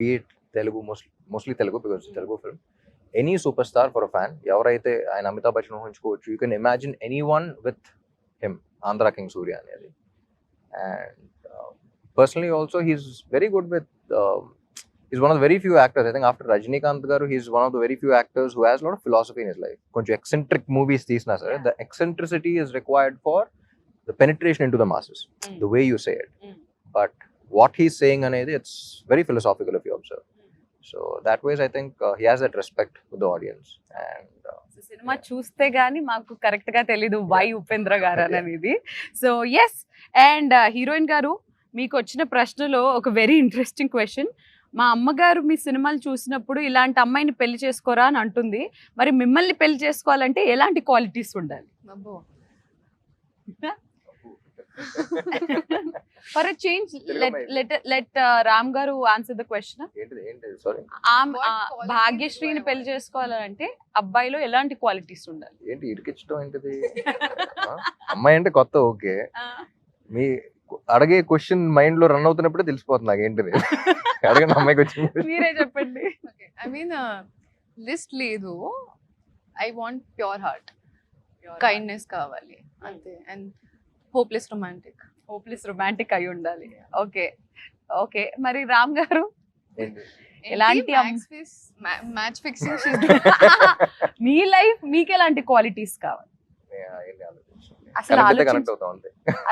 Beat Telugu mostly mostly Telugu because Telugu film any super star for a fan ఎవరైతే ఆయన Amitabh Bachchan ఊహించుకోవచ్చు you can imagine any one with him Andhra king Surya అనేది and personally also he's very good with is one of very few actors I think after Rajinikanth garu he's one of the very few actors who has lot of philosophy in is life కొంచెం eccentric movies తీసినా సరే the eccentricity is required for the penetration in to the masses the way you say it Mm. But what he's saying అనేది it's very philosophical if observe so that ways I think he has that respect the audience and cinema చూస్తే గానీ మాకు కరెక్ట్గా తెలీదు why Upendra గారు అని అనేది. So yes and heroine గారు మీకు వచ్చిన ప్రశ్నలో ఒక వెరీ ఇంట్రెస్టింగ్ క్వశ్చన్ మా అమ్మగారు మీ సినిమాలు చూసినప్పుడు ఇలాంటి అమ్మాయిని పెళ్ళి చేసుకోరా అని అంటుంది. మరి మిమ్మల్ని పెళ్ళి చేసుకోవాలంటే ఎలాంటి క్వాలిటీస్ ఉండాలి? అబ్బో. For change let. Let Ram garu answer the question ఏంటిది ఏంటిది సారీ What qualities భాగ్యశ్రీని పెళ్ళి? చేసుకోవాలంటే అబ్బాయిలో ఎలాంటి క్వాలిటీస్ ఉండాలి? ఏంటి ఇరికించడం ఏంటిది? అమ్మాయి అంటే కొత్త ఓకే. మీ అడిగే క్వశ్చన్ మైండ్లో రన్ అవుతున్నప్పుడే తెలిసిపోతుంది నాకు ఏంటిది? అడగండి అమ్మాయికి వచ్చింది మీరే చెప్పండి. Okay. I mean, uh, list లేదు. I want pure heart kindness కావాలి. అంతే. And hopeless romantic hopeless romantic అయి ఉండాలి. ఓకే ఓకే మరి రామ్ గారు? ఎలాంటి మ్యాచ్ ఫిక్సింగ్ మీ లైఫ్ మీకు ఎలాంటి క్వాలిటీస్ కావాలి. అసలు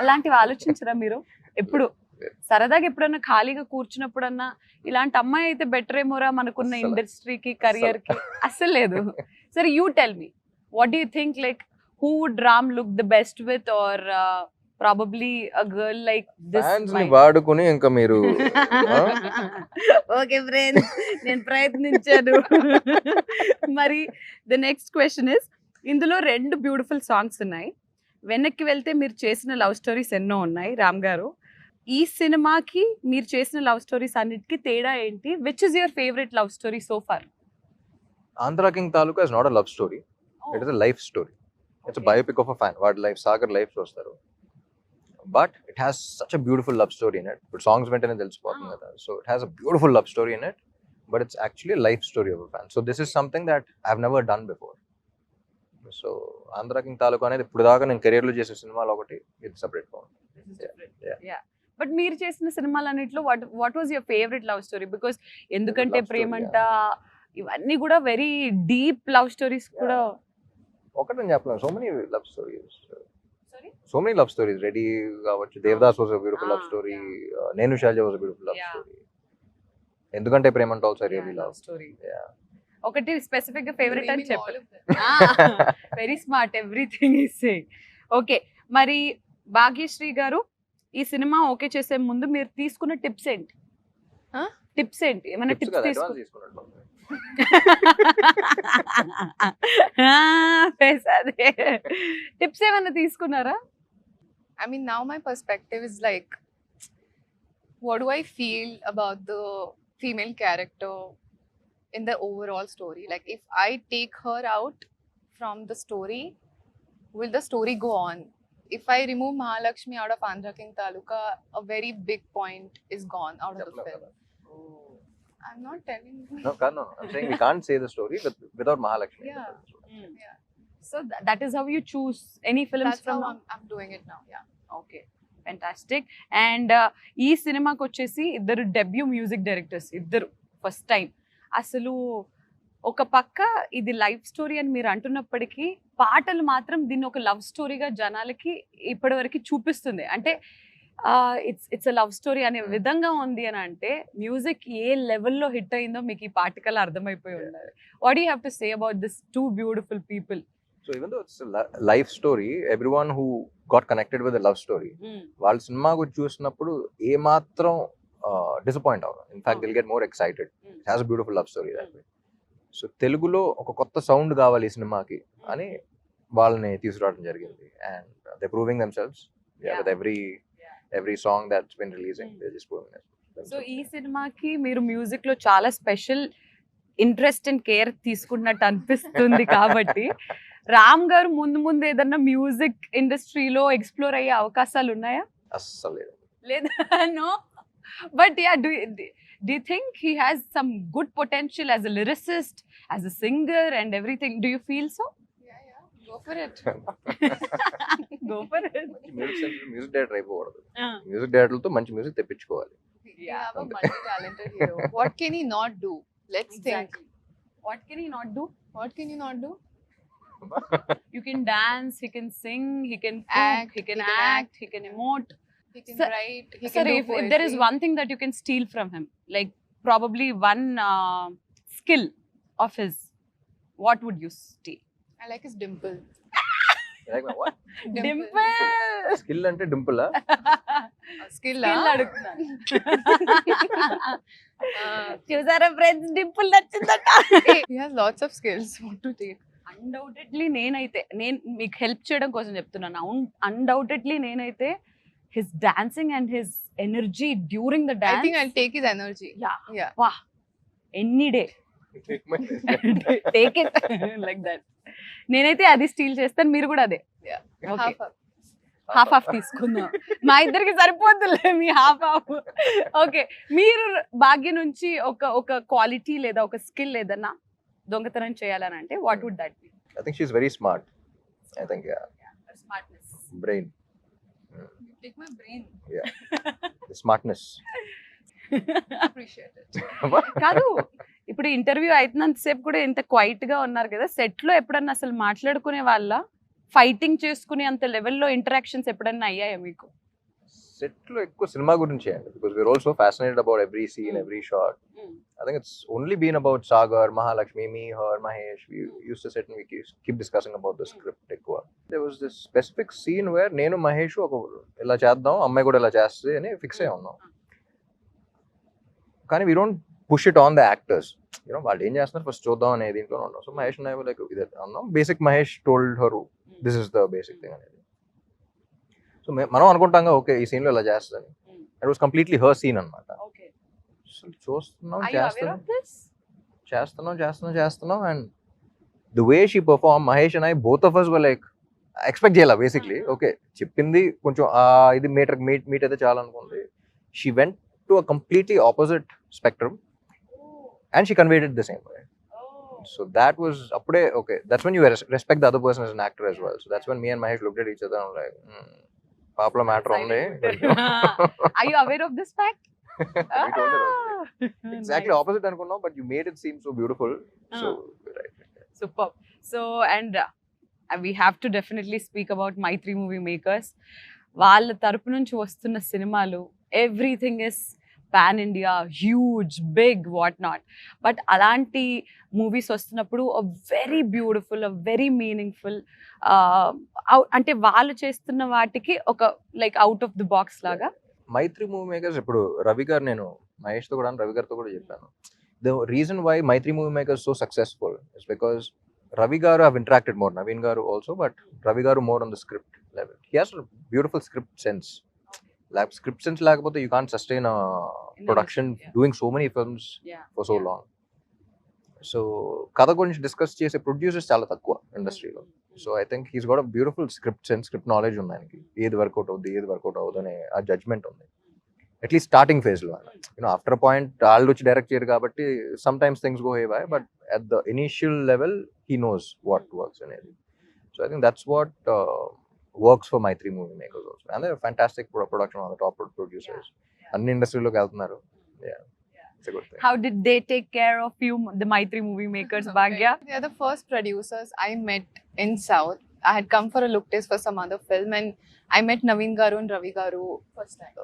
అలాంటివి ఆలోచించరా మీరు? ఎప్పుడు? సరదాగా ఎప్పుడన్నా ఖాళీగా కూర్చున్నప్పుడన్నా ఇలాంటి అమ్మాయి అయితే బెటర్ ఏమోరా మనకున్న. ఇండస్ట్రీకి కెరియర్కి అస్సలు. లేదు. సరే you tell me what do think like who would Ram look the best with or probably a girl like ఫ్యాన్స్ని వాడుకుని ఇంకా మీరు? ఓకే ఫ్రెండ్స్ నేను ప్రయత్నించాను. మరి ద నెక్స్ట్ క్వశ్చన్ ఇస్ ఇందులో రెండు బ్యూటిఫుల్ సాంగ్స్ ఉన్నాయి. వెనక్కి వెళ్తే మీరు చేసిన లవ్ స్టోరీస్ ఎన్నో ఉన్నాయి రామ్ గారు. ఈ సినిమాకి మీరు చేసిన లవ్ స్టోరీస్ అన్నిటికీ తేడా ఏంటి? Which is your favourite love story so far Andhra king Taluka is not a love story it is a life story it's biopic of a fan వాడి లైఫ్ సాగర్ లైఫ్ చూస్తారు but it has such a beautiful love story in it ఇప్పుడు songs వెంటనే తెలిసిపోతుంది. కదా so it has a beautiful love story in it but it's actually life story of a fan so this is something that I have never done before so Andhra king Taluka అనేది ఇప్పుడు దాకా నేను career లో చేసే సినిమాలు ఒకటి ఇది separate Yeah. But మీరు చేసిన సినిమాలన్నింటిలో what what was your favourite love story because ఎందుకంటే love story, ప్రేమంట ఇవన్నీ కూడా వెరీ డీప్ లవ్ స్టోరీస్ కూడా ఒకటి నేను చెప్పలేను. So many love stories Sorry? So many love stories ready కావచ్చు Devdas was beautiful love story. నేను Shalja was beautiful love. Story ఎందుకంటే ప్రేమ అంటే ఆల్సో రియలీ లవ్ స్టోరీ. ఒకటి స్పెసిఫిక్గా ఫేవరెట్ అని చెప్పారు very smart everything is saying okay మరి భాగ్యశ్రీ గారు ఈ సినిమా ఓకే చేసే ముందు మీరు తీసుకున్న టిప్స్ ఏంటి? టిప్స్ ఏంటి? ఏమైనా టిప్స్ టిప్స్ కదా తీసుకు అడ్వాన్స్ తీసుకున్నట్టు అదే టిప్స్ ఏమైనా తీసుకున్నారా I mean, now my perspective is like, what do I feel about the female character in the overall story? Like, if I take her out from the story, will the story go on? If I remove Mahalakshmi out of Andhra King Taluka, a very big point is gone out of the చెప్పలేం film. I'm not telling you. No, no. I'm saying we can't say the story with, without Mahalakshmi. Yeah. Yeah. So that is how you choose any films That's from how I'm, I'm doing it now. Yeah. Okay fantastic and ఈ సినిమాకి వచ్చేసి ఇద్దరు debut music directors ఇద్దరు first time అసలు ఒక పక్క ఇది life story అని మీరు అంటున్నప్పటికీ పాటలు మాత్రం దీన్ని ఒక లవ్ స్టోరీగా జనాలకి ఇప్పటివరకు చూపిస్తుంది అంటే ఇట్స్ ఇట్స్ లవ్ స్టోరీ అనే Hmm. విధంగా ఉంది అని అంటే మ్యూజిక్ ఏ లెవెల్లో హిట్ అయిందో మీకు ఈ పాటికల్ అర్థమైపోయి ఉండాలి. What you have to say about this two beautiful people it's a li- life story, everyone who got connected with the love story, వాళ్ళ సినిమా గురించి చూసినప్పుడు ఏ మాత్రం డిసప్పాయింట్ అవ్వరు. In fact they'll get more excited. Has beautiful love story that so తెలుగులో ఒక కొత్త సౌండ్ కావాలి ఈ సినిమాకి అని వాళ్ళని తీసుకురావడం జరిగింది. And they proving themselves. With every every song that's been releasing. They just proving so ఈ సినిమాకి మీరు మ్యూజిక్లో చాలా స్పెషల్ ఇంట్రెస్ట్ అండ్ కేర్ తీసుకున్నట్టు అనిపిస్తుంది కాబట్టి రామ్ గారు ముందు ముందు ఏదన్నా మ్యూజిక్ ఇండస్ట్రీలో ఎక్స్ప్లోర్ అయ్యే అవకాశాలు ఉన్నాయా? అస్సలు లేదు. లేదా? No. But yeah do do you think he has some good potential as a lyricist, as a singer, and everything? Do you feel so? Yeah, yeah. Go for it. Go for it. Music music director అయిపోకూడదు Uh, music డైరెక్టర్లతో మంచి music తెప్పించుకోవాలి We Yeah. have a multi-talented hero. What can he not do? Let's exactly. What can he not do? think. What can he not do? You can dance, he can sing, he can cook, Act, he can he can act, he can emote. He can Sir- write. He Sir, can do if, if there is poetry. one thing that you can steal from him, like probably one uh, skill of his, what would you steal? I like his dimple. Dimple. Skill అంటే dimple skill. Skill? అడుగుతున్నాను. Ah. చూసారా friends dimple నచ్చిందట he has lots of skills. What to take? Undoubtedly నేనైతే నేను మీకు help చేయడం కోసం చెప్తున్నాను undoubtedly నేనైతే his dancing and his energy during the I think I'll dance take his energy. Yeah. Yeah. వా any day take it like that నేనైతే అది స్టీల్ చేస్తాను మీరు కూడా అదే. ఓకే. హాఫ్ హాఫ్ తీసుకుందాం. మా ఇద్దరికి సరిపోతుందిలే మీ హాఫ్ హాఫ్ ఓకే మీరు భాగ్య నుంచి ఒక ఒక క్వాలిటీ లేదా ఒక స్కిల్ ఏదన్నా దొంగతనం చేయాలని అంటే what would that be I think she's very smart I think smartness brain You take my brain. Smartness Appreciate it. కాదు ఇప్పుడు ఇంటర్వ్యూ అవుతున్నంత సేపు కూడా ఇంత క్వైట్గా ఉన్నారు కదా సెట్లో ఎప్పుడన్నా అసలు మాట్లాడుకునే వాళ్ళ ఫైటింగ్ చేసుకునే అంత లెవెల్లో ఇంటరాక్షన్స్ ఎప్పుడన్నా అయ్యాయా మీకు? సెట్లో ఎక్కువ సినిమా గురించి అండి. Because we're also fascinated about every scene. Every shot only been about Sagar, Mahalakshmi, me, her, Mahesh. We used to sit and we keep, keep discussing about the script. ఎక్కువ. There was this specific scene where నేను మహేష్ ఒక ఇలా చేద్దాం అమ్మాయి కూడా ఇలా చేస్తుంది అని ఫిక్స్ అయి ఉన్నాం. కానీ we don't push it on the actors you know వాళ్ళు ఏం చేస్తున్నారు? ఫస్ట్ చూద్దాం అనే దీంట్లో ఉన్నాం. సో మహేష్ నాయకు లైక్ ఇది అన్నాం. Basic Mahesh told her this is the basic thing అనేది. సో మనం అనుకుంటాం ఓకే ఈ సీన్లో ఇలా చేస్తుందని it was completely her scene అనమాట చూస్తున్నాం చేస్తున్నాం. చేస్తున్నాం చేస్తున్నాం చేస్తున్నాం and the way she perform Mahesh and I both of us like expect చేయాలి బేసిక్లీ ఓకే చెప్పింది కొంచెం ఇది మీటర్ మీట్ మీట్ అయితే చాలా అనుకుంది she went to a completely opposite spectrum and she conveyed the same way so that was అప్పుడే okay that's one you respect the other person as an actor as well. So that's when me and mahesh looked at each other and were like hmm, పాపలో matter ఉంది I you aware of this fact. Exactly opposite అనుకున్నాం but you made it seem so beautiful so right super so and we have to definitely speak about Maithri movie makers వాళ్ళ తరపు నుంచి వస్తున్న సినిమాలు everything is pan India huge big what not but అలాంటి movies వస్తున్నప్పుడు very beautiful very meaningful అంటే వాళ్ళు చేస్తున్న వాటికి ఒక like out of the box లాగా. మైత్రి మూవీ మేకర్స్ ఇప్పుడు రవి గారు నేను మహేష్తో కూడా రవి గారితో కూడా చెప్పాను. The reason why Maithri movie makers so successful is because Ravi garu have interacted more Naveen గారు also but Ravi garu more on the script level he has beautiful script sense script sense లేకపోతే you can sustain production. Doing so many films for so. Long so కథ గురించి discuss చేసే producers చాలా తక్కువ ఇండస్ట్రీలో so I think he's got beautiful scripts and script knowledge ఉంది ఆయనకి. ఏది వర్కౌట్ అవుద్ది ఏది వర్కౌట్ అవుతుంది అనే ఆ జడ్జ్మెంట్ ఉంది. అట్లీస్ట్ స్టార్టింగ్ ఫేజ్లో యూనో ఆఫ్టర్ పాయింట్ వాళ్ళు వచ్చి డైరెక్ట్ చేయరు కాబట్టి sometimes things go haywire but at the initial level he knows what works అనేది so I think that's what Works for Mythri movie makers also and fantastic production on the top producers అన్ని ఇండస్ట్రీలోకి వెళ్తున్నారు it's good thing How did they take care of you, the Maitri movie makers, Bhagya? They are the first producers I met in South. I had come for a look test for some other film, and I met Naveen Garu and Ravi Garu first time.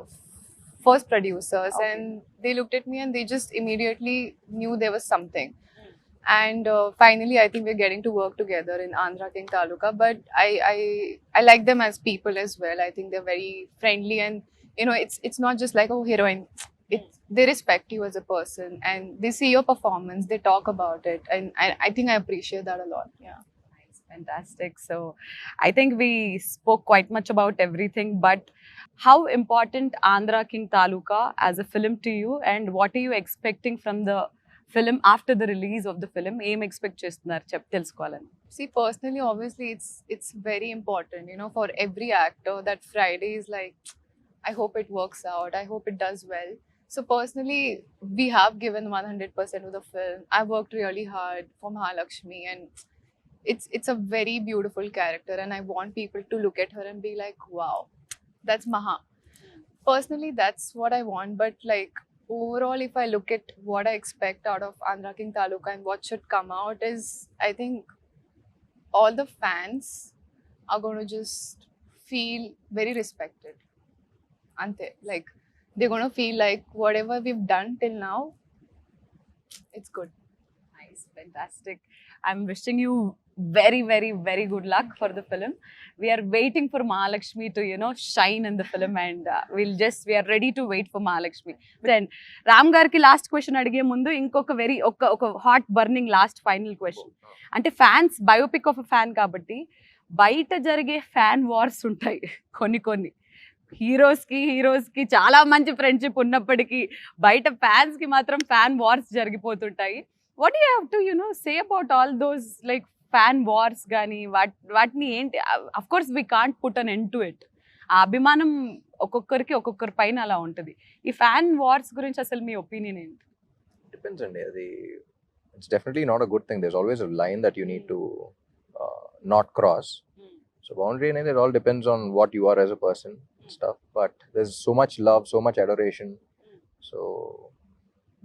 First producers, Okay. and they looked at me and they just immediately knew there was something. And uh, finally, I think we're getting to work together in Andhra King Taluka. But I, I, I like them as people as well. I think they're very friendly, and you know, it's it's not just like oh heroine. It, they respect you as a person and they see your performance they talk about it and I, I think i appreciate that a lot yeah fantastic. So, I think we spoke quite much about everything, but how important Andhra King Taluka as a film to you, and what are you expecting from the film after the release of the film? ఏం expect చేస్తున్నారు చెప్ తెలుసుకోవాలని see personally obviously it's it's very important you know for every actor that friday is like i hope it works out i hope it does well So personally, we have given 100% of the film. I worked really hard for Mahalakshmi, and it's it's a very beautiful character, and I want people to look at her and be like, "Wow, that's Maha." Personally, that's what I want. But like overall, if I look at what I expect out of Andhra King Taluka and what should come out, is I think all the fans are going to just feel very respected. Ante, like they're going to feel like whatever we've done till now, it's good. Nice, fantastic. I'm wishing you very, very, very good luck for the film. We are waiting for Mahalakshmi to, you know, shine in the film, and uh, we'll just we are ready to wait for Mahalakshmi. Then Ram గారికి last question అడిగే ముందు ఇంకొక very ఒక ఒక hot burning last final question అంటే fans biopic of fan కాబట్టి బయట జరిగే ఫ్యాన్ వార్స్ ఉంటాయి కొన్ని కొన్ని హీరోస్కి హీరోస్కి చాలా మంచి ఫ్రెండ్షిప్ ఉన్నప్పటికీ బయట ఫ్యాన్స్కి మాత్రం fan wars జరిగిపోతుంటాయి what you have to you know say about all those like fan wars కానీ వాట్ వాటిని ఏంటి of course we can't put an end to it ఆ అభిమానం ఒక్కొక్కరికి ఒక్కొక్కరి పైన అలా ఉంటుంది. ఈ ఫ్యాన్ వార్స్ గురించి అసలు మీ ఒపీనియన్ ఏంటి? డిపెండ్స్ అండి. అది it's definitely not a good thing there's always line that you need to not cross so boundary అనేది it all depends on what you are as a person stuff but there so much love so much adoration so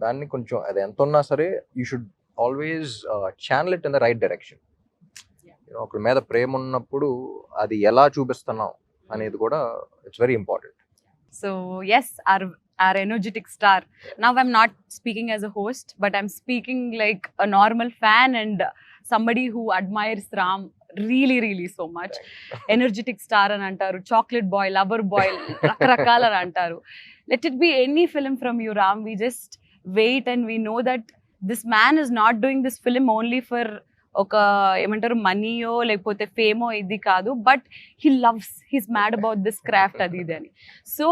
దాన్ని కొంచెం అది ఎంత ఉన్నా సరే you should always channel it in the right direction. ఒకరి మీద ప్రేమ ఉన్నప్పుడు అది ఎలా చూపిస్తున్నాం అనేది కూడా it's very important So yes, our our energetic star. Now I'm not speaking as a host, but I'm speaking like a normal fan and somebody who admires Ram really, really so much. Energetic star అని అంటారు chocolate boy lover boy రకరకాల అని అంటారు let it be any film from you Ram we just wait and we know that this man is not doing this film only for ఒక ఏమంటారు మనీయో లేకపోతే ఫేమో ఇది కాదు but he loves he's mad about this craft అది ఇది అని. సో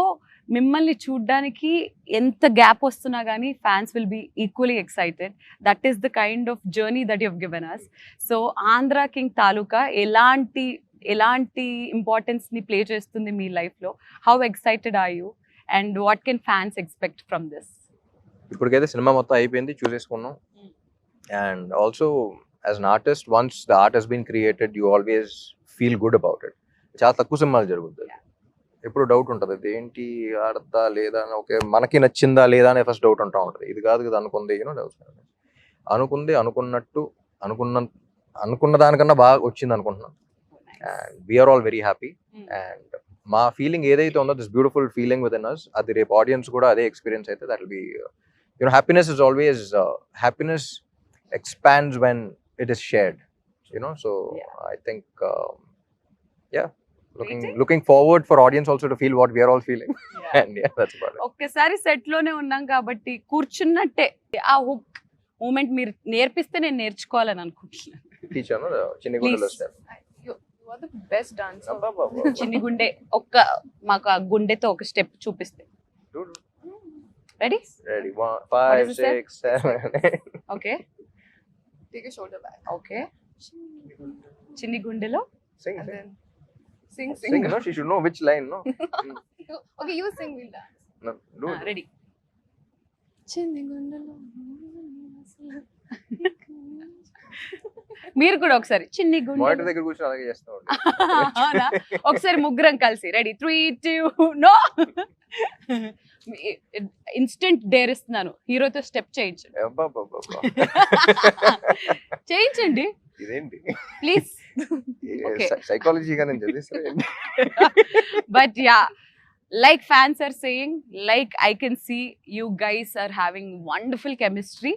మిమ్మల్ని చూడ్డానికి ఎంత గ్యాప్ వస్తున్నా కానీ fans will be equally excited that is the kind of journey that you've given us so Andhra king Taluka ఎలాంటి ఎలాంటి ఇంపార్టెన్స్ని ప్లే చేస్తుంది మీ లైఫ్లో how excited are you and what can fans expect from this ఇప్పటికైతే సినిమా మొత్తం అయిపోయింది చూసేసుకున్నాం. And also as an artist once the art has been created you always feel good about it చాలా తక్కువ సినిమాలు జరుగుతుంది ఎప్పుడు డౌట్ ఉంటుంది. ఇది ఏంటి ఆడద్దా లేదా అని. ఓకే మనకి నచ్చిందా లేదా అనే ఫస్ట్ డౌట్ ఉంటా ఉంటుంది. ఇది కాదు కదా అనుకుంది యూనో డౌట్స్ అనుకుంది అనుకున్నట్టు అనుకున్న అనుకున్న దానికన్నా బాగా వచ్చింది అనుకుంటున్నాను and we're all very happy and మా ఫీలింగ్ ఏదైతే ఉందో this beautiful feeling with in us అది రేపు ఆడియన్స్ కూడా అదే ఎక్స్పీరియన్స్ అయితే that will be You know happiness is always happiness expands when it is shared you know so I think yeah looking Waiting? Looking forward for audiences also to feel what we are all feeling and yeah that's about ఒక్కసారి set లోనే ఉన్నాం కాబట్టి కూర్చున్నట్టే ఆ hook moment మీరు నేర్పిస్తే నేను నేర్చుకోవాలని అనుకుంటున్నాను టీచర్ చిన్న గుండెలో Please. Step I, you, you are the best dancer. చిన్ని గుండె ఒక్క మాకు ఆ గుండెతో ఒక స్టెప్ చూపిస్తే Ready? Ready. One, five, six, seven. Okay. Take a shoulder back. Okay. Chindi Gundalo. Sing, and sing. Then sing, sing. Sing, no? She should know which line, no? okay, you sing, we'll dance. No, do ah, it. Ready. Chindi Gundalo. మీరు కూడా ఒకసారి. చిన్ని గుండె. దగ్గర కూర్చొని అలాగే చేస్తా అవునా? ఒకసారి ముగ్గురం కలిసి. Ready. Three two no. Instant dare ఇస్తున్నాను. హీరోతో స్టెప్ చేయించండి. చేయించండి. ఇదేంటి? ప్లీజ్. సైకాలజీగా నేను but yeah like fans are saying like i can see you guys are having wonderful chemistry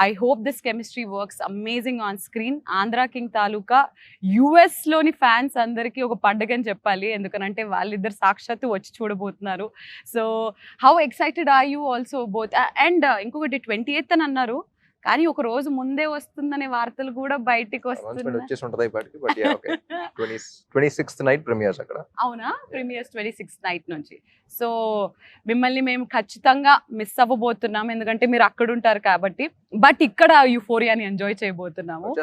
I hope this chemistry works amazing on screen. Andhra king Taluka యుఎస్లోని fans అందరికీ ఒక పండుగ అని చెప్పాలి. ఎందుకనంటే వాళ్ళిద్దరు సాక్షాత్తు వచ్చి చూడబోతున్నారు. So how excited are you also both and ఇంకొకటి ట్వంటీ ఎయిత్ అని అన్నారు. కానీ ఒక రోజు ముందే వస్తుందనే వార్తలు కూడా బయటికి వస్తున్నాయి. అక్కడ. అవునా? ప్రీమియర్స్ ట్వంటీ సిక్స్ నైట్ నుంచి. సో మిమ్మల్ని మేము ఖచ్చితంగా మిస్ అవ్వబోతున్నాం. ఎందుకంటే మీరు అక్కడ ఉంటారు కాబట్టి. బట్ ఇక్కడ యూఫోరియాని ఎంజాయ్ చేయబోతున్నాము.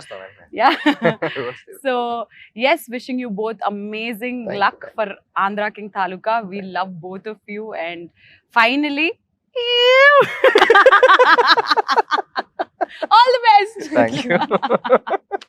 So yes wishing you both amazing luck for Andhra king Taluka we love both of you and finally all the best thank you